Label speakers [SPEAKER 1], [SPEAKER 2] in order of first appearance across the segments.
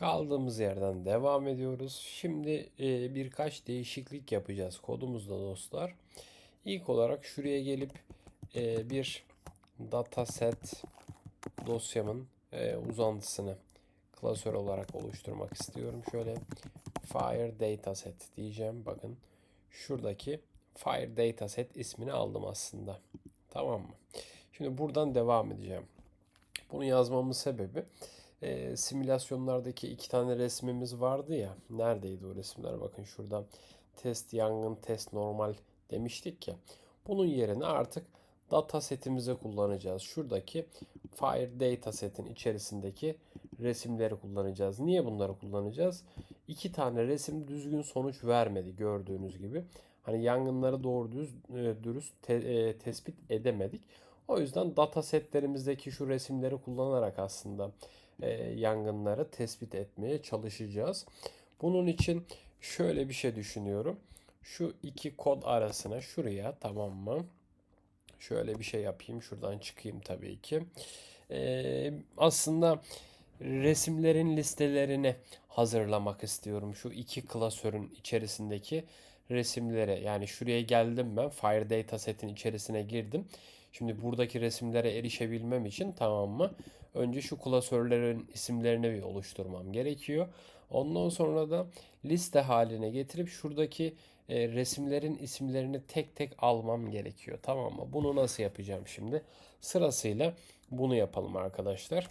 [SPEAKER 1] Kaldığımız yerden devam ediyoruz. Şimdi e, birkaç değişiklik yapacağız kodumuzda dostlar. İlk olarak şuraya gelip e, bir dataset dosyamın e, uzantısını klasör olarak oluşturmak istiyorum. Şöyle fire dataset diyeceğim. Bakın şuradaki fire dataset ismini aldım aslında. Tamam mı? Şimdi buradan devam edeceğim. Bunu yazmamın sebebi e, simülasyonlardaki iki tane resmimiz vardı ya. Neredeydi o resimler? Bakın şurada test yangın, test normal demiştik ya. Bunun yerine artık data setimize kullanacağız. Şuradaki Fire data setin içerisindeki resimleri kullanacağız. Niye bunları kullanacağız? İki tane resim düzgün sonuç vermedi gördüğünüz gibi. Hani yangınları doğru düz e, dürüst te, e, tespit edemedik. O yüzden data setlerimizdeki şu resimleri kullanarak aslında yangınları tespit etmeye çalışacağız. Bunun için şöyle bir şey düşünüyorum. Şu iki kod arasına şuraya tamam mı? Şöyle bir şey yapayım. Şuradan çıkayım tabii ki. Ee, aslında resimlerin listelerini hazırlamak istiyorum. Şu iki klasörün içerisindeki resimlere yani şuraya geldim ben Fire Data setin içerisine girdim. Şimdi buradaki resimlere erişebilmem için tamam mı? Önce şu klasörlerin isimlerini bir oluşturmam gerekiyor. Ondan sonra da liste haline getirip şuradaki e, resimlerin isimlerini tek tek almam gerekiyor. Tamam mı? Bunu nasıl yapacağım şimdi? Sırasıyla bunu yapalım arkadaşlar.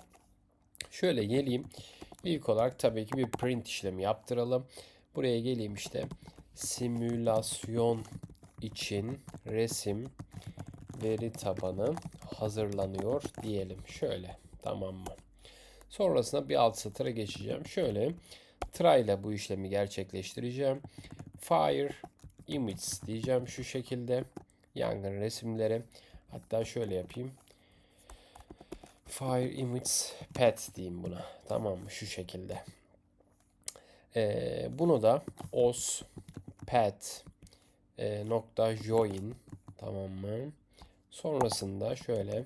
[SPEAKER 1] Şöyle geleyim. İlk olarak tabii ki bir print işlemi yaptıralım. Buraya geleyim işte. Simülasyon için resim veri tabanı hazırlanıyor diyelim. Şöyle tamam mı? Sonrasında bir alt satıra geçeceğim. Şöyle try ile bu işlemi gerçekleştireceğim. Fire image diyeceğim şu şekilde. Yangın resimleri. Hatta şöyle yapayım. Fire image pet diyeyim buna. Tamam mı? Şu şekilde. Ee, bunu da os pet e, nokta join tamam mı? Sonrasında şöyle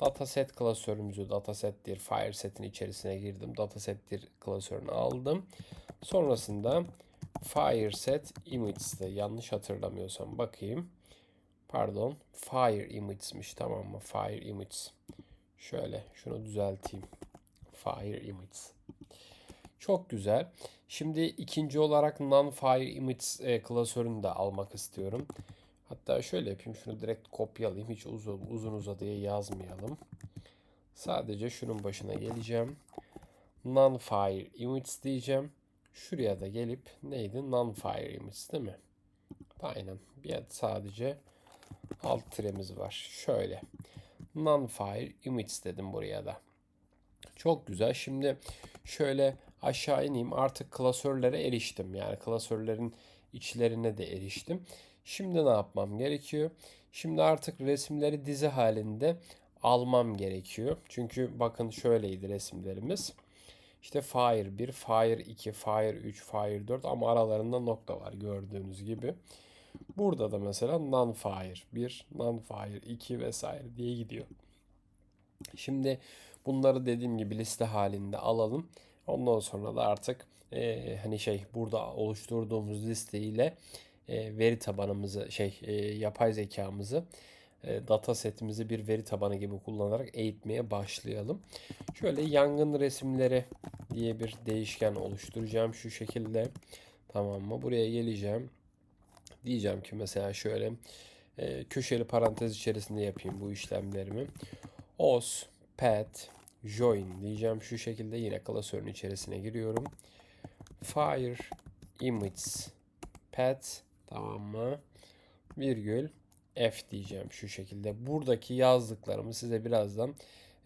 [SPEAKER 1] dataset klasörümüzü datasettir fire setin içerisine girdim. Datasettir klasörünü aldım. Sonrasında fire set image'de yanlış hatırlamıyorsam bakayım. Pardon fire image'miş tamam mı? Fire image. Şöyle şunu düzelteyim. Fire image. Çok güzel. Şimdi ikinci olarak non-fire image e, klasörünü de almak istiyorum. Hatta şöyle yapayım. Şunu direkt kopyalayayım. Hiç uzun, uzun uzadıya yazmayalım. Sadece şunun başına geleceğim. Non-fire image diyeceğim. Şuraya da gelip neydi? Non-fire image değil mi? Aynen. Bir adet sadece alt tiremiz var. Şöyle. Non-fire image dedim buraya da. Çok güzel. Şimdi şöyle aşağı ineyim. Artık klasörlere eriştim. Yani klasörlerin içlerine de eriştim. Şimdi ne yapmam gerekiyor? Şimdi artık resimleri dizi halinde almam gerekiyor. Çünkü bakın şöyleydi resimlerimiz. İşte Fire 1, Fire 2, Fire 3, Fire 4 ama aralarında nokta var gördüğünüz gibi. Burada da mesela Non-Fire 1, Non-Fire 2 vesaire diye gidiyor. Şimdi bunları dediğim gibi liste halinde alalım. Ondan sonra da artık e, hani şey burada oluşturduğumuz listeyle e, veri tabanımızı şey e, yapay zekamızı e, data setimizi bir veri tabanı gibi kullanarak eğitmeye başlayalım. Şöyle yangın resimleri diye bir değişken oluşturacağım şu şekilde. Tamam mı? Buraya geleceğim. Diyeceğim ki mesela şöyle e, köşeli parantez içerisinde yapayım bu işlemlerimi. os pet join diyeceğim şu şekilde yine klasörün içerisine giriyorum. Fire image pet Tamam mı? Virgül F diyeceğim şu şekilde. Buradaki yazdıklarımı size birazdan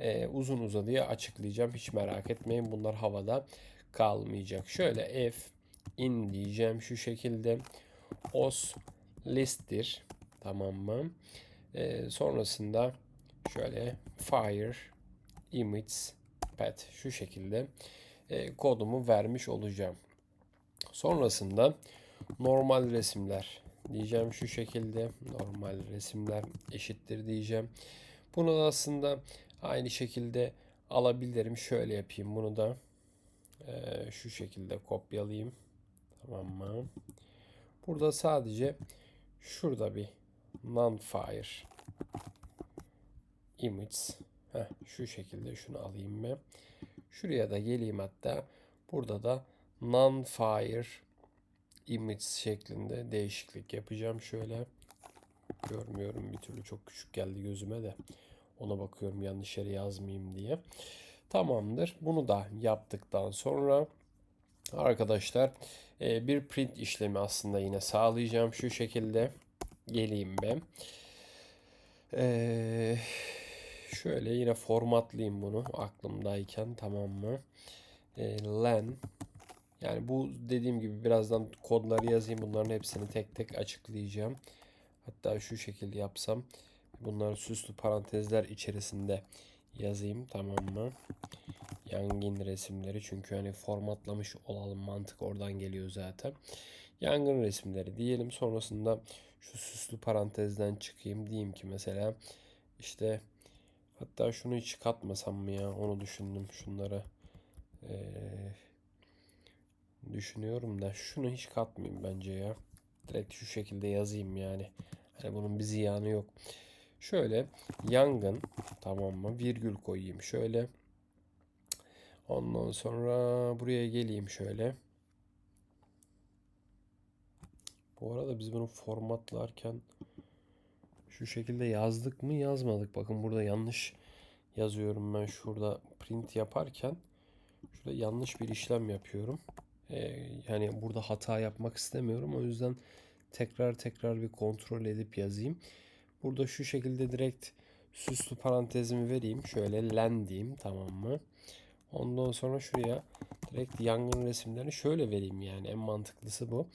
[SPEAKER 1] e, uzun uzadıya açıklayacağım. Hiç merak etmeyin bunlar havada kalmayacak. Şöyle F in diyeceğim şu şekilde. Os list'tir. Tamam mı? E, sonrasında şöyle fire image pet şu şekilde e, kodumu vermiş olacağım. Sonrasında normal resimler diyeceğim şu şekilde normal resimler eşittir diyeceğim. Bunu da aslında aynı şekilde alabilirim. Şöyle yapayım bunu da. Ee, şu şekilde kopyalayayım. Tamam mı? Burada sadece şurada bir non-fire image. Heh, şu şekilde şunu alayım ben. Şuraya da geleyim hatta. Burada da non-fire image şeklinde değişiklik yapacağım. Şöyle görmüyorum bir türlü çok küçük geldi gözüme de. Ona bakıyorum yanlış yere yazmayayım diye. Tamamdır. Bunu da yaptıktan sonra arkadaşlar e, bir print işlemi aslında yine sağlayacağım. Şu şekilde geleyim ben. Ee, şöyle yine formatlayayım bunu aklımdayken tamam mı? Ee, len yani bu dediğim gibi birazdan kodları yazayım. Bunların hepsini tek tek açıklayacağım. Hatta şu şekilde yapsam bunları süslü parantezler içerisinde yazayım tamam mı? Yangın resimleri çünkü hani formatlamış olalım mantık oradan geliyor zaten. Yangın resimleri diyelim sonrasında şu süslü parantezden çıkayım diyeyim ki mesela işte hatta şunu hiç katmasam mı ya onu düşündüm şunlara ee, düşünüyorum da şunu hiç katmayayım bence ya direkt şu şekilde yazayım yani hani bunun bir ziyanı yok şöyle yangın tamam mı virgül koyayım şöyle ondan sonra buraya geleyim şöyle Bu arada biz bunu formatlarken şu şekilde yazdık mı yazmadık. Bakın burada yanlış yazıyorum ben şurada print yaparken. Şurada yanlış bir işlem yapıyorum. Ee, yani burada hata yapmak istemiyorum. O yüzden tekrar tekrar bir kontrol edip yazayım. Burada şu şekilde direkt süslü parantezimi vereyim. Şöyle len diyeyim tamam mı? Ondan sonra şuraya direkt yangın resimlerini şöyle vereyim yani en mantıklısı bu.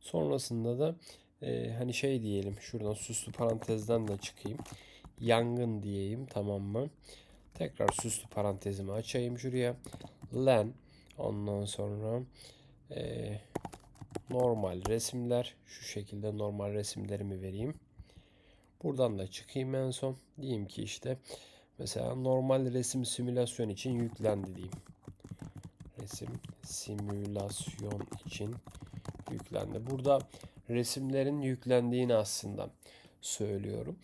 [SPEAKER 1] Sonrasında da e, hani şey diyelim şuradan süslü parantezden de çıkayım. Yangın diyeyim tamam mı? Tekrar süslü parantezimi açayım şuraya. Len ondan sonra e, normal resimler şu şekilde normal resimlerimi vereyim. Buradan da çıkayım en son. Diyeyim ki işte mesela normal resim simülasyon için yüklendi diyeyim. Resim simülasyon için yüklendi. Burada resimlerin yüklendiğini aslında söylüyorum.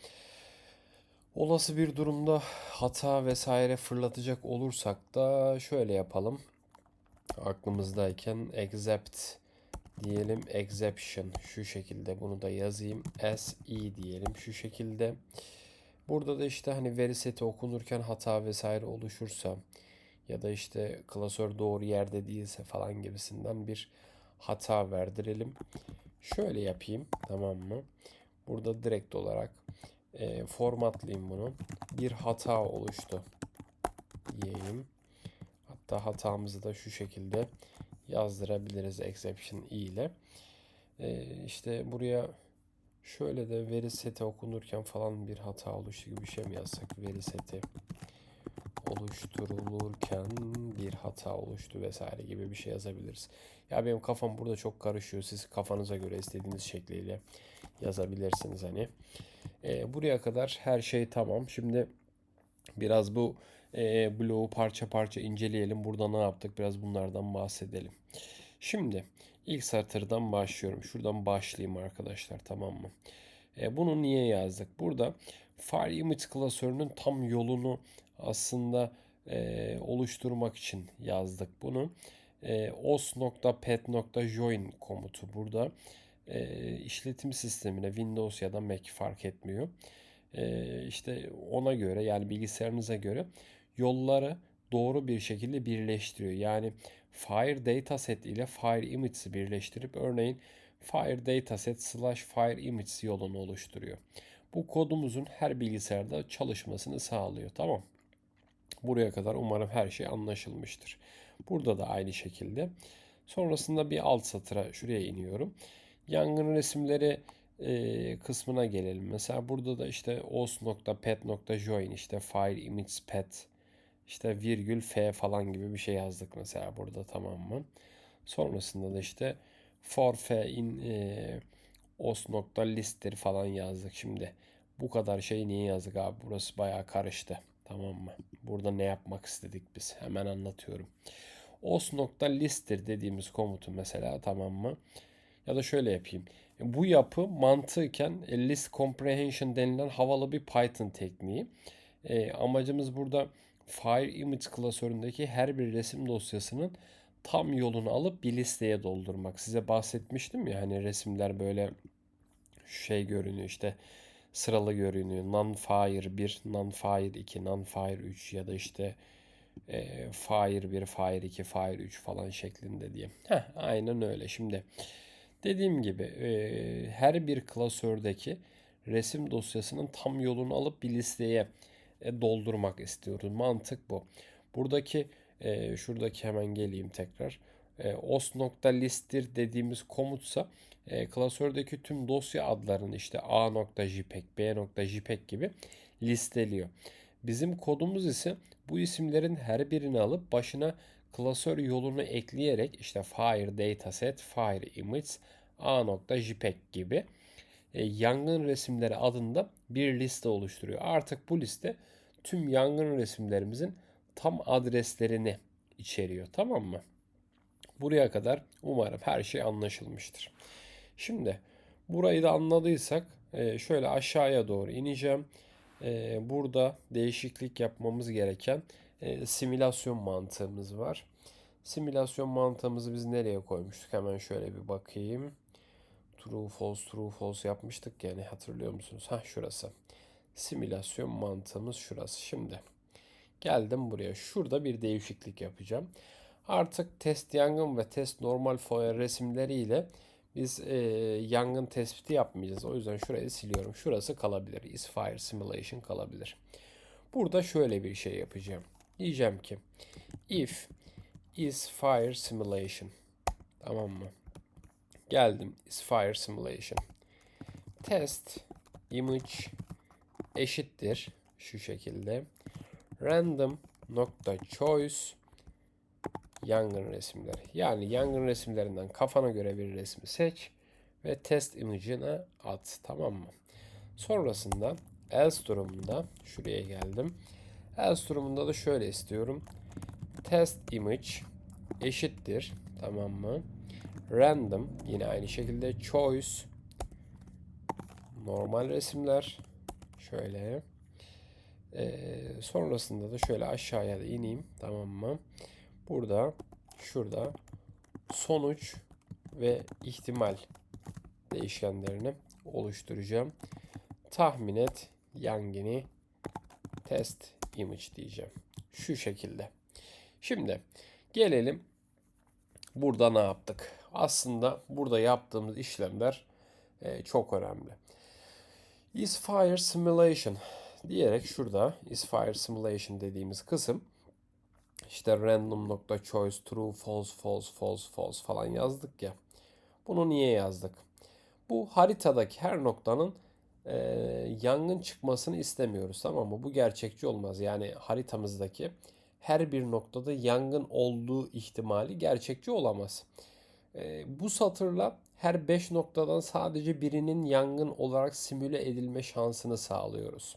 [SPEAKER 1] Olası bir durumda hata vesaire fırlatacak olursak da şöyle yapalım. Aklımızdayken except diyelim exception şu şekilde bunu da yazayım. SE diyelim şu şekilde. Burada da işte hani veri seti okunurken hata vesaire oluşursa ya da işte klasör doğru yerde değilse falan gibisinden bir hata verdirelim. Şöyle yapayım tamam mı? Burada direkt olarak e, formatlayayım bunu. Bir hata oluştu diyeyim. Hatta hatamızı da şu şekilde yazdırabiliriz exception i ile. E, işte buraya şöyle de veri seti okunurken falan bir hata oluştu gibi bir şey mi yazsak? Veri seti oluşturulurken bir hata oluştu vesaire gibi bir şey yazabiliriz. Ya benim kafam burada çok karışıyor. Siz kafanıza göre istediğiniz şekliyle yazabilirsiniz hani. E, buraya kadar her şey tamam. Şimdi biraz bu e, bloğu parça parça inceleyelim. Burada ne yaptık? Biraz bunlardan bahsedelim. Şimdi ilk satırdan başlıyorum. Şuradan başlayayım arkadaşlar tamam mı? E, bunu niye yazdık? Burada File Image klasörünün tam yolunu aslında e, oluşturmak için yazdık bunu. E, os.pet.join komutu burada e, işletim sistemine Windows ya da Mac fark etmiyor. E, işte ona göre yani bilgisayarınıza göre yolları doğru bir şekilde birleştiriyor. Yani Fire Dataset ile Fire Image'i birleştirip örneğin Fire Dataset slash Fire Image yolunu oluşturuyor. Bu kodumuzun her bilgisayarda çalışmasını sağlıyor. Tamam. Buraya kadar umarım her şey anlaşılmıştır. Burada da aynı şekilde. Sonrasında bir alt satıra şuraya iniyorum. Yangın resimleri e, kısmına gelelim. Mesela burada da işte os.pet.join işte file image pet işte virgül f falan gibi bir şey yazdık mesela burada tamam mı? Sonrasında da işte for f in e, os.list'tir falan yazdık. Şimdi bu kadar şey niye yazdık abi? Burası bayağı karıştı. Tamam mı? Burada ne yapmak istedik biz? Hemen anlatıyorum. os.list'tir dediğimiz komutu mesela tamam mı? Ya da şöyle yapayım. Bu yapı mantıken e, list comprehension denilen havalı bir Python tekniği. E, amacımız burada Fire Image klasöründeki her bir resim dosyasının tam yolunu alıp bir listeye doldurmak. Size bahsetmiştim ya hani resimler böyle şey görünüyor işte sıralı görünüyor. Non-fire 1, non-fire 2, non-fire 3 ya da işte e, fire 1, fire 2, fire 3 falan şeklinde diye. Heh, aynen öyle. Şimdi dediğim gibi e, her bir klasördeki resim dosyasının tam yolunu alıp bir listeye doldurmak istiyoruz. Mantık bu. Buradaki e, şuradaki hemen geleyim tekrar. E, os.list'tir dediğimiz komutsa e, klasördeki tüm dosya adlarını işte a.jpeg, b.jpeg gibi listeliyor. Bizim kodumuz ise bu isimlerin her birini alıp başına klasör yolunu ekleyerek işte fire dataset, fire image, a.jpeg gibi e, yangın resimleri adında bir liste oluşturuyor. Artık bu liste tüm yangın resimlerimizin tam adreslerini içeriyor. Tamam mı? Buraya kadar umarım her şey anlaşılmıştır. Şimdi burayı da anladıysak e, şöyle aşağıya doğru ineceğim. E, burada değişiklik yapmamız gereken e, simülasyon mantığımız var. Simülasyon mantığımızı biz nereye koymuştuk? Hemen şöyle bir bakayım. True false true false yapmıştık yani hatırlıyor musunuz? Ha şurası. Simülasyon mantığımız şurası. Şimdi geldim buraya. Şurada bir değişiklik yapacağım. Artık test yangın ve test normal foya resimleriyle biz e, yangın tespiti yapmayacağız. O yüzden şurayı siliyorum. Şurası kalabilir. Is fire simulation kalabilir. Burada şöyle bir şey yapacağım. Diyeceğim ki if is fire simulation tamam mı? Geldim is fire simulation. Test image eşittir şu şekilde. Random nokta choice yangın resimleri. Yani yangın resimlerinden kafana göre bir resmi seç ve test image'ine at. Tamam mı? Sonrasında else durumunda şuraya geldim. Else durumunda da şöyle istiyorum. Test image eşittir. Tamam mı? Random yine aynı şekilde choice normal resimler şöyle ee, sonrasında da şöyle aşağıya da ineyim tamam mı? Burada şurada sonuç ve ihtimal değişkenlerini oluşturacağım. Tahmin et yangını test image diyeceğim. Şu şekilde. Şimdi gelelim burada ne yaptık? Aslında burada yaptığımız işlemler e, çok önemli. Is fire simulation diyerek şurada is fire simulation dediğimiz kısım işte random nokta choice true false false false false falan yazdık ya. Bunu niye yazdık? Bu haritadaki her noktanın e, yangın çıkmasını istemiyoruz tamam mı? Bu gerçekçi olmaz. Yani haritamızdaki her bir noktada yangın olduğu ihtimali gerçekçi olamaz. E, bu satırla her 5 noktadan sadece birinin yangın olarak simüle edilme şansını sağlıyoruz.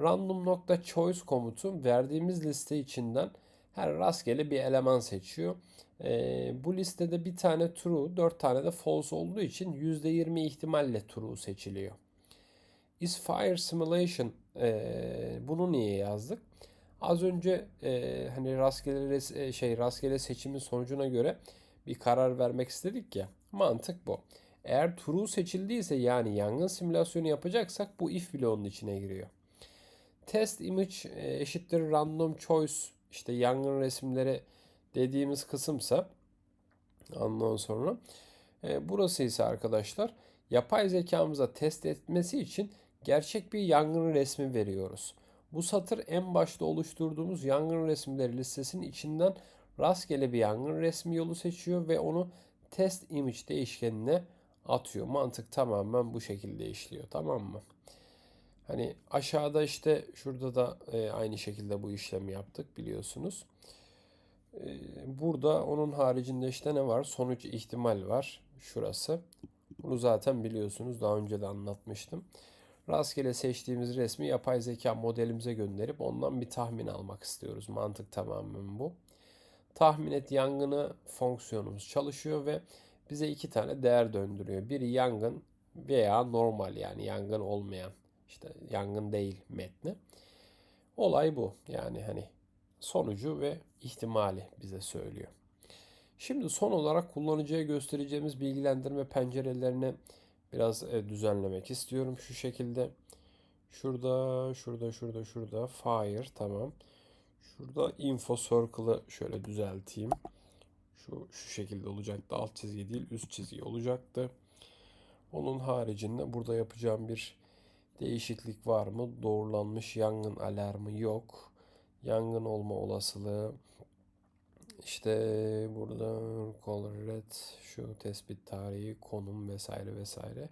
[SPEAKER 1] Random nokta choice komutu verdiğimiz liste içinden her rastgele bir eleman seçiyor. E, bu listede bir tane true, 4 tane de false olduğu için %20 ihtimalle true seçiliyor. Is fire simulation e, bunu niye yazdık? Az önce e, hani rastgele e, şey rastgele seçimin sonucuna göre bir karar vermek istedik ya. Mantık bu. Eğer true seçildiyse yani yangın simülasyonu yapacaksak bu if bloğunun içine giriyor. Test image e, eşittir random choice işte yangın resimleri dediğimiz kısımsa ondan sonra e, burası ise arkadaşlar yapay zekamıza test etmesi için gerçek bir yangın resmi veriyoruz. Bu satır en başta oluşturduğumuz yangın resimleri listesinin içinden rastgele bir yangın resmi yolu seçiyor ve onu test image değişkenine atıyor. Mantık tamamen bu şekilde işliyor. Tamam mı? Hani aşağıda işte şurada da e, aynı şekilde bu işlemi yaptık biliyorsunuz. E, burada onun haricinde işte ne var? Sonuç ihtimal var. Şurası. Bunu zaten biliyorsunuz. Daha önce de anlatmıştım. Rastgele seçtiğimiz resmi yapay zeka modelimize gönderip ondan bir tahmin almak istiyoruz. Mantık tamamen bu. tahmin et yangını fonksiyonumuz çalışıyor ve bize iki tane değer döndürüyor. Biri yangın veya normal yani yangın olmayan işte yangın değil metni. Olay bu. Yani hani sonucu ve ihtimali bize söylüyor. Şimdi son olarak kullanıcıya göstereceğimiz bilgilendirme pencerelerini biraz e, düzenlemek istiyorum şu şekilde. Şurada, şurada, şurada, şurada fire tamam. Şurada info circle'ı şöyle düzelteyim. Şu şu şekilde olacaktı. Alt çizgi değil, üst çizgi olacaktı. Onun haricinde burada yapacağım bir değişiklik var mı? Doğrulanmış yangın alarmı yok. Yangın olma olasılığı işte burada color red şu tespit tarihi, konum vesaire vesaire.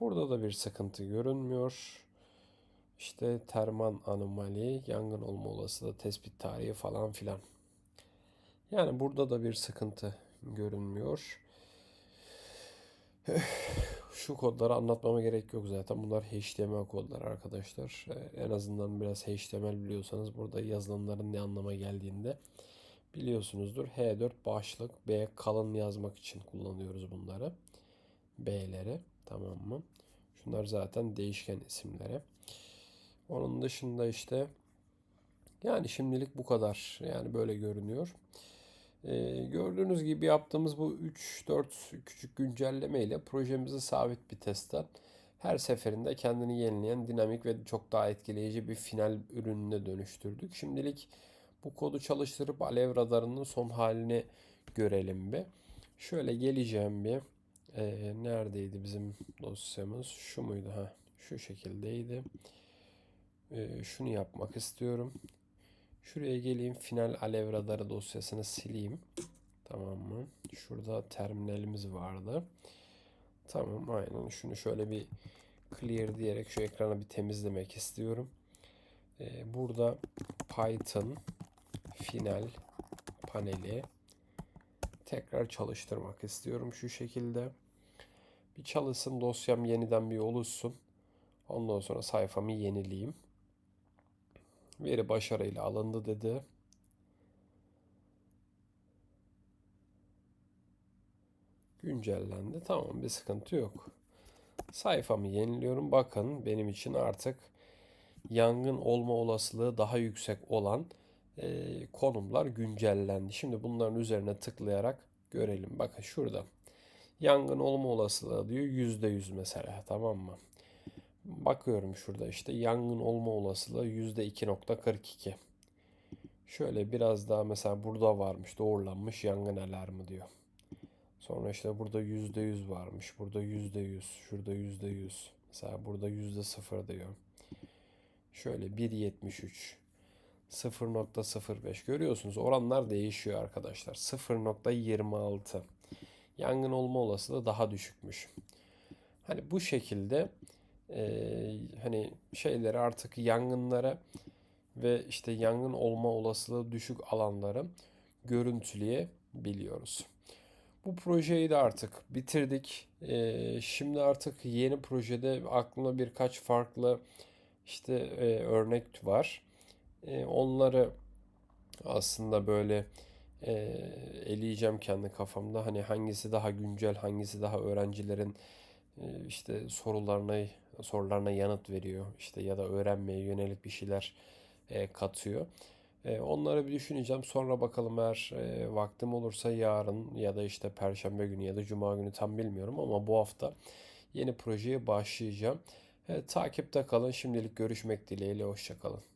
[SPEAKER 1] Burada da bir sıkıntı görünmüyor. İşte terman anomali, yangın olma olasılığı, tespit tarihi falan filan. Yani burada da bir sıkıntı görünmüyor. Şu kodları anlatmama gerek yok zaten. Bunlar HTML kodları arkadaşlar. Ee, En azından biraz HTML biliyorsanız burada yazılımların ne anlama geldiğinde biliyorsunuzdur. H4 başlık, B kalın yazmak için kullanıyoruz bunları. B'leri tamam mı? Şunlar zaten değişken isimleri. Onun dışında işte yani şimdilik bu kadar. Yani böyle görünüyor. Ee, gördüğünüz gibi yaptığımız bu 3-4 küçük güncelleme ile projemizi sabit bir testten her seferinde kendini yenileyen dinamik ve çok daha etkileyici bir final ürününe dönüştürdük. Şimdilik bu kodu çalıştırıp alev radarının son halini görelim bir. Şöyle geleceğim bir. Ee, neredeydi bizim dosyamız? Şu muydu? Ha, şu şekildeydi. Ee, şunu yapmak istiyorum. Şuraya geleyim. Final alev radarı dosyasını sileyim. Tamam mı? Şurada terminalimiz vardı. Tamam aynen. Şunu şöyle bir clear diyerek şu ekranı bir temizlemek istiyorum. Ee, burada Python final paneli tekrar çalıştırmak istiyorum şu şekilde. Bir çalışsın dosyam yeniden bir oluşsun. Ondan sonra sayfamı yenileyim. Veri başarıyla alındı dedi. Güncellendi. Tamam bir sıkıntı yok. Sayfamı yeniliyorum. Bakın benim için artık yangın olma olasılığı daha yüksek olan e, konumlar güncellendi. Şimdi bunların üzerine tıklayarak görelim. Bakın şurada. Yangın olma olasılığı diyor %100 mesela tamam mı? Bakıyorum şurada işte yangın olma olasılığı %2.42. Şöyle biraz daha mesela burada varmış doğrulanmış yangın alarmı diyor. Sonra işte burada %100 varmış. Burada %100. Şurada %100. Mesela burada %0 diyor. Şöyle 1.73. 0.05 görüyorsunuz oranlar değişiyor arkadaşlar. 0.26 yangın olma olasılığı daha düşükmüş. Hani bu şekilde e, hani şeyleri artık yangınlara ve işte yangın olma olasılığı düşük alanları görüntüleyebiliyoruz. Bu projeyi de artık bitirdik. E, şimdi artık yeni projede aklımda birkaç farklı işte e, örnek var. E, onları aslında böyle e, eleyeceğim kendi kafamda. Hani hangisi daha güncel, hangisi daha öğrencilerin e, işte sorularına sorularına yanıt veriyor. işte ya da öğrenmeye yönelik bir şeyler e, katıyor. E, onları bir düşüneceğim. Sonra bakalım eğer e, vaktim olursa yarın ya da işte Perşembe günü ya da Cuma günü tam bilmiyorum ama bu hafta yeni projeye başlayacağım. E, takipte kalın. Şimdilik görüşmek dileğiyle. Hoşçakalın.